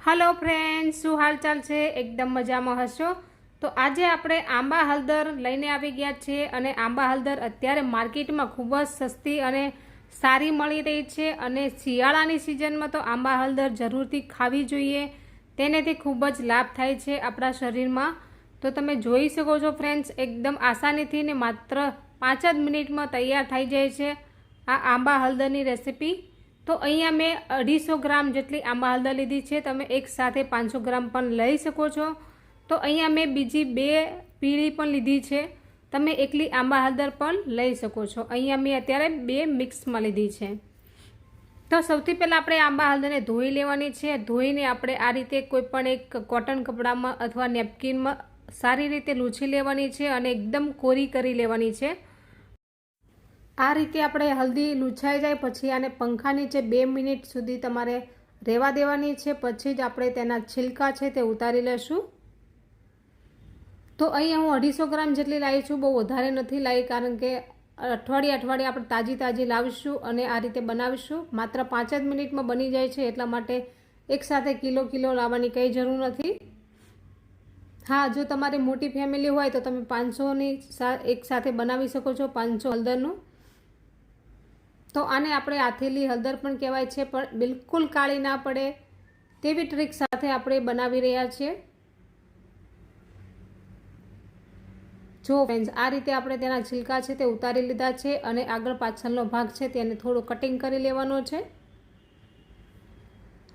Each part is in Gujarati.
હલો ફ્રેન્ડ શું હાલચાલ છે? એકદમ મજામાં હશો? તો આજે આપણે આંબા હળદર લઈને આવી ગયા છીએ અને આંબા હળદર અત્યારે માર્કેટમાં ખૂબ જ સસ્તી અને સારી મળી રહી છે અને શિયાળાની સિઝનમાં તો આંબા હળદર જરૂરથી ખાવી જોઈએ. તેનેથી ખૂબ જ લાભ થાય છે આપણા શરીરમાં. તો તમે જોઈ શકો છો ફ્રેન્ડ્સ એકદમ આસાનીથી ને માત્ર પાંચ જ મિનિટમાં તૈયાર થઈ જાય છે આ આંબા હળદરની રેસીપી. તો અહીંયા મેં અઢીસો ગ્રામ જેટલી આંબા હળદર લીધી છે. તમે એક સાથે પાંચસો ગ્રામ પણ લઈ શકો છો. તો અહીંયા મેં બીજી બે પીળી પણ લીધી છે. તમે એકલી આંબા હળદર પણ લઈ શકો છો. અહીંયા મેં અત્યારે બે મિક્સમાં લીધી છે. તો સૌથી પહેલાં આપણે આંબા હળદરને ધોઈ લેવાની છે. ધોઈને આપણે આ રીતે કોઈ પણ એક કોટન કપડામાં અથવા નેપકિનમાં સારી રીતે લૂછી લેવાની છે અને એકદમ કોરી કરી લેવાની છે. આ રીતે આપણે હલ્દી લૂછાઈ જાય પછી આને પંખા નીચે બે મિનિટ સુધી તમારે રહેવા દેવાની છે. પછી જ આપણે તેના છિલકા છે તે ઉતારી લેશું. તો અહીંયા હું અઢીસો ગ્રામ જેટલી લાવી છું. બહુ વધારે નથી લાવી કારણ કે અઠવાડિયે અઠવાડિયે આપણે તાજી તાજી લાવીશું અને આ રીતે બનાવીશું. માત્ર પાંચ જ મિનિટમાં બની જાય છે એટલા માટે એકસાથે કિલો કિલો લાવવાની કંઈ જરૂર નથી. હા, જો તમારી મોટી ફેમિલી હોય તો તમે પાંચસોની એક સાથે બનાવી શકો છો પાંચસો હળદરનું. તો આને આપણે આથેલી હળદર પણ કહેવાય છે, પણ બિલકુલ કાળી ના પડે તેવી ટ્રીક સાથે આપણે બનાવી રહ્યા છીએ જો ફ્રેન્ડ્સ આ રીતે આપણે તેના છિલકા છે તે ઉતારી લીધા છે અને આગળ પાછળનો ભાગ છે તેને થોડું કટિંગ કરી લેવાનો છે.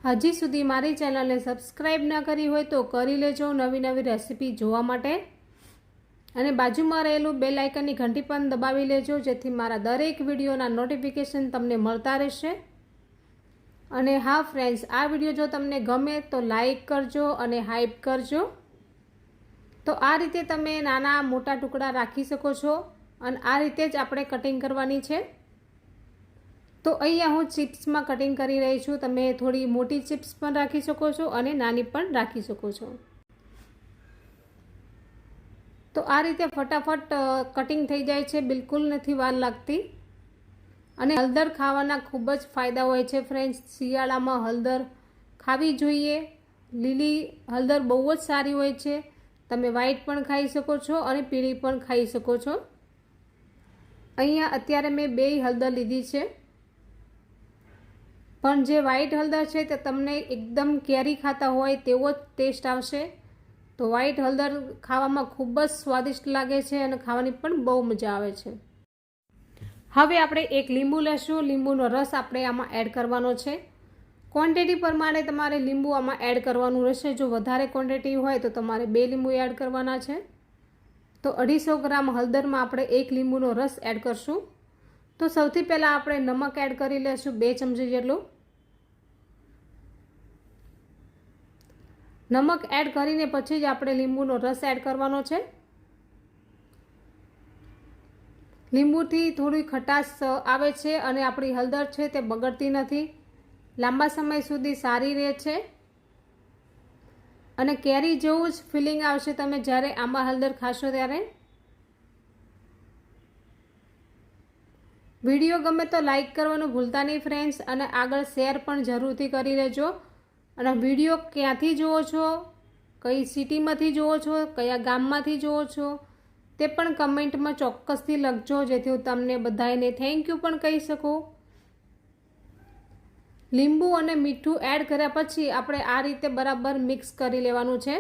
હજી સુધી મારી ચેનલને સબસ્ક્રાઈબ ન કરી હોય તો કરી લેજો નવી નવી રેસીપી જોવા માટે. અને બાજુમાં રહેલું બેલ આઇકનની ઘંટી પણ દબાવી લેજો, જેથી મારા દરેક વિડીયોના નોટિફિકેશન તમને મળતા રહેશે. અને હા ફ્રેન્ડ્સ આ વીડિયો જો તમને ગમે તો લાઈક કરજો અને હાઇપ કરજો. તો આ રીતે તમે નાના મોટા ટુકડા રાખી શકો છો અને આ રીતે જ આપણે કટિંગ કરવાની છે. તો અહીંયા હું ચિપ્સમાં કટિંગ કરી રહી છું. તમે થોડી મોટી ચિપ્સ પણ રાખી શકો છો અને નાની પણ રાખી શકો છો. તો આ રીતે ફટાફટ કટિંગ થઈ જાય છે. બિલકુલ નથી વાર લાગતી. અને હળદર ખાવાના ખૂબ જ ફાયદા હોય છે ફ્રેન્ડ્સ શિયાળામાં હળદર ખાવી જોઈએ. લીલી હળદર બહુ જ સારી હોય છે. તમે વ્હાઈટ પણ ખાઈ શકો છો અને પીળી પણ ખાઈ શકો છો. અહીંયા અત્યારે મેં બે હળદર લીધી છે. પણ જે વ્હાઈટ હળદર છે તે તમને એકદમ કેરી ખાતા હોય તેવો જ ટેસ્ટ આવશે. તો વ્હાઈટ હળદર ખાવામાં ખૂબ જ સ્વાદિષ્ટ લાગે છે અને ખાવાની પણ બહુ મજા આવે છે. હવે આપણે એક લીંબુ લેશું. લીંબુનો રસ આપણે આમાં એડ કરવાનો છે. ક્વોન્ટિટી પ્રમાણે તમારે લીંબુ આમાં એડ કરવાનું રહેશે. જો વધારે ક્વોન્ટિટી હોય તો તમારે બે લીંબુ એડ કરવાના છે. તો અઢીસો ગ્રામ હળદરમાં આપણે એક લીંબુનો રસ એડ કરશું. તો સૌથી પહેલાં આપણે નમક એડ કરી લેશું બે ચમચી જેટલું. નમક એડ કરીને પછી જ આપણે લીંબુનો રસ એડ કરવાનો છે. લીંબુથી થોડી ખટાશ આવે છે અને આપણી હળદર છે તે બગડતી નથી. લાંબા સમય સુધી સારી રહે છે. અને કેરી જેવું જ ફિલિંગ આવશે તમે જ્યારે આંબા હળદર ખાશો ત્યારે. વીડિયો ગમે તો લાઈક કરવાનું ભૂલતા નહીં ફ્રેન્ડ્સ અને આગળ શેર પણ જરૂરથી કરી લેજો. અને વીડિયો ક્યાંથી જુઓ છો? કઈ સિટીમાંથી જુઓ છો? કયા ગામમાંથી જુઓ છો? તે પણ કમેન્ટમાં ચોક્કસથી લખજો, જેથી હું તમને બધાને થેન્ક યુ પણ કહી શકું. લીંબુ અને મીઠું એડ કર્યા પછી આપણે આ રીતે બરાબર મિક્સ કરી લેવાનું છે.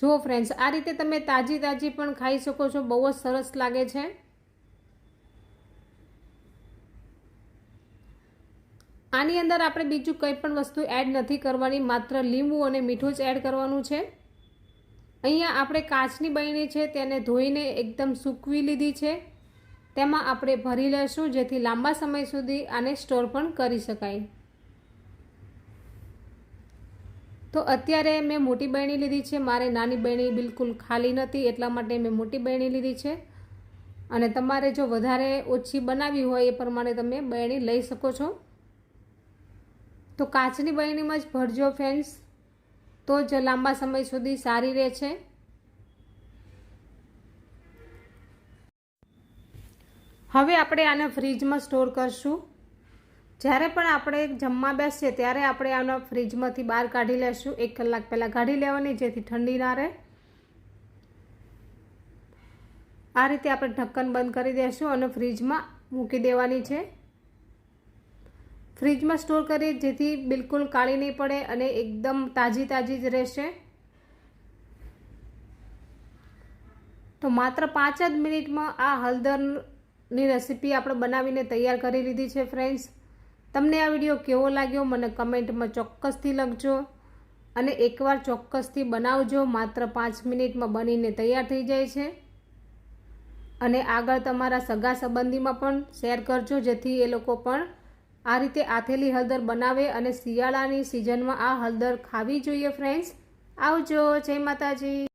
જુઓ ફ્રેન્ડ્સ આ રીતે તમે તાજી તાજી પણ ખાઈ શકો છો, બહુ જ સરસ લાગે છે. આની અંદર આપણે બીજું કંઈ પણ વસ્તુ એડ નથી કરવાની, માત્ર લીંબુ અને મીઠું જ એડ કરવાનું છે. અહીંયા આપણે કાચની બની છે, તેને ધોઈને એકદમ સૂકવી લીધી છે. તેમાં આપણે ભરી લઈશું જેથી લાંબા સમય સુધી આને સ્ટોર પણ કરી શકાય. તો અત્યારે મેં મોટી બહેણી લીધી છે, મારે નાની બહેણી બિલકુલ ખાલી નથી, એટલા માટે મેં મોટી બહેણી લીધી છે. અને તમારે જો વધારે ઓછી બનાવી હોય, એ પ્રમાણે તમે બહેણી લઈ શકો છો. તો કાચની બરણીમાં જ ભરજો ફ્રેન્ડ્સ. તો જ લાંબા સમય સુધી સારી રહે છે. હવે આપણે આને ફ્રીજમાં સ્ટોર કરશું. જ્યારે પણ આપણે જમવા બેસીએ ત્યારે આપણે આનો ફ્રીજમાંથી બહાર કાઢી લેશું. એક કલાક પહેલાં કાઢી લેવાની, જેથી ઠંડી ના રહે. આ રીતે આપણે ઢક્કન બંધ કરી દઈશું અને ફ્રીજમાં મૂકી દેવાની છે. ફ્રીજમાં સ્ટોર કરીએ જેથી બિલકુલ કાળી નહીં પડે અને એકદમ તાજી તાજી જ રહેશે. તો માત્ર પાંચ જ મિનિટમાં આ હળદરની રેસીપી આપણે બનાવીને તૈયાર કરી લીધી છે ફ્રેન્ડ્સ. તમને આ વીડિયો કેવો લાગ્યો મને કમેન્ટમાં ચોક્કસથી લખજો અને એકવાર ચોક્કસથી બનાવજો. માત્ર પાંચ મિનિટમાં બનીને તૈયાર થઈ જાય છે. અને આગળ તમારા સગા સંબંધીમાં પણ શેર કરજો જેથી એ લોકો પણ આ રીતે આથેલી હળદર બનાવે અને શિયાળાની સિઝનમાં આ હળદર ખાવી જોઈએ ફ્રેન્ડ્સ આવજો, જય માતાજી.